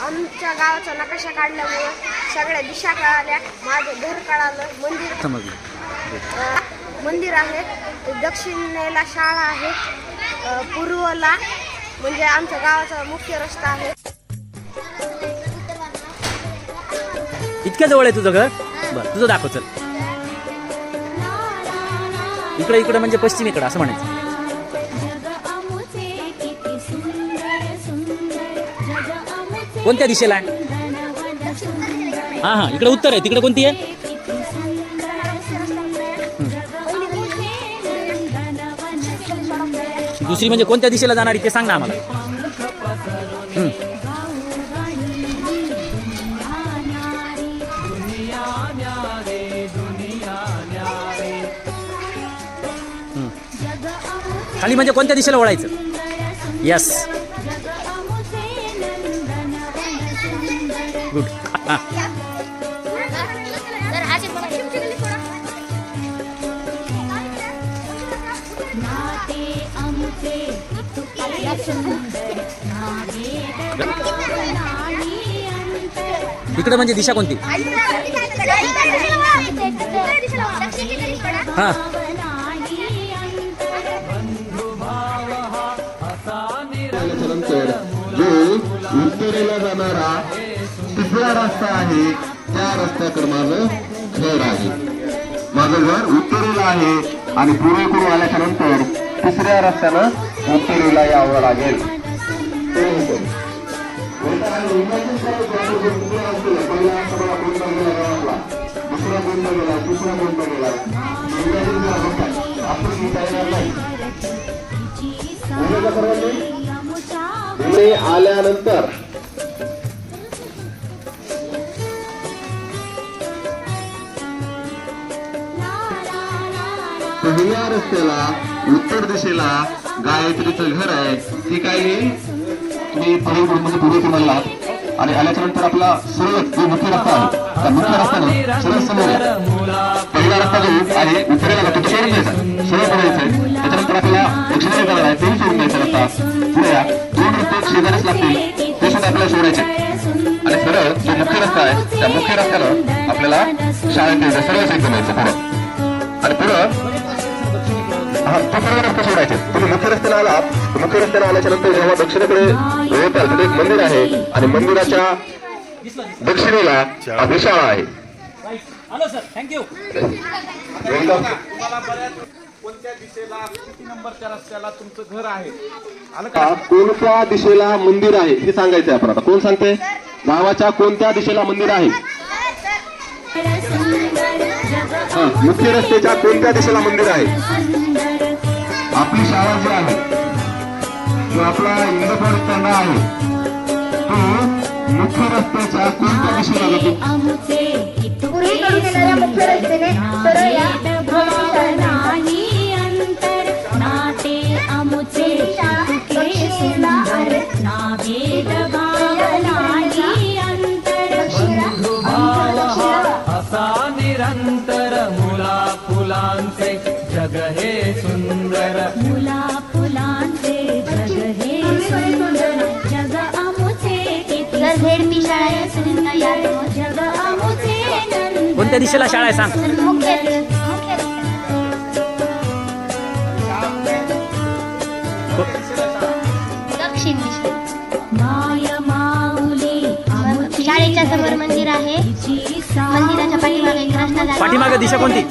आमच्या गावाचा नकाशा काढल्यामुळं सगळ्या दिशा कळाल्या. माझं घर कळालं मंदिर अ, मंदिर आहे. दक्षिणेला शाळा आहे. अ, पूर्वला म्हणजे आमच्या गावाचा मुख्य रस्ता आहे. इतक्या जवळ आहे तुझं घर? बरं तुझं दाखव चल. इकडे इकडे म्हणजे पश्चिमेकडे असं म्हणायचं. कोणत्या दिशेला आहे? हां हां इकडे उत्तर आहे. तिकडे कोणती आहे? दुसरी म्हणजे कोणत्या दिशेला जाणारी ते सांग ना आम्हाला. खाली म्हणजे कोणत्या दिशेला वळायचं? Yes good. इकडे म्हणजे दिशा कोणती? हा. नंतर जो उत्तरेला जाणारा तिसरा रस्ता आहे. त्या रस्त्याकडे माझं घर आहे. माझं घर उत्तरेला आहे आणि पूर्वेकडून आल्याच्यानंतर तिसऱ्या रस्त्यानं उत्तरेला यावं लागेल. दुसरा गेला तिसरा गेला. आपण नाही आल्यानंतर पहिल्या रस्त्याला उत्तर दिशेला गायत्रीचं घर आहे. ती काय आहे? तुम्ही पूर्वेकडून म्हणजे पूर्वेकडून आलात आणि आल्याच्यानंतर आपला सरळ जो मुख्य रस्ता आहे त्या मुख्य रस्त्यानं सर्व समोर पहिला रस्ता जो आहे उत्तरेला जातो तो सोडून द्यायचा सरळ त्याच्यानंतर आपल्याला दक्षिणेला जाणार आहे. तेही सोडून द्यायचा रस्ता. पुढे या. दोन रस्ते शेजारीच लागतील. ते सुद्धा आपल्याला सोडायचे आणि सरळ जो मुख्य रस्ता आहे त्या मुख्य रस्त्यानं आपल्याला शाळेत यायचं सर्व एकदम यायचं पुढं. आणि पुढं तो सर्व रस्ते सोडायचे. तुम्ही मुख्य रस्त्याला आलात. मुख्य रस्त्याला आल्याच्यानंतर जेव्हा दक्षिणेकडे वळताल तिथे एक मंदिर आहे आणि मंदिराच्या दक्षिणेला आपली आहे. कोणत्या दिशेला मंदिर आहे हे सांगायचंय आपण आता. कोण सांगते गावाच्या कोणत्या दिशेला मंदिर आहे? हा मुख्य रस्त्याच्या कोणत्या दिशेला मंदिर आहे? आपली शाळा जी आहे जो आपला इंद्रप्रस्थ तंडा आहे तो मुख्य रस्त्याच्या कोणत्या दिशेला जातो? पूर्वीकडून येणाऱ्या मुख्य रस्त्याने सरळ या. कोणत्या दिशेला शाळा आहे सांग? दक्षिण दिशा शाळेच्या समोर मंदिर आहे. मंदिराच्या पाठीमागे पाठीमागे दिशा कोणती?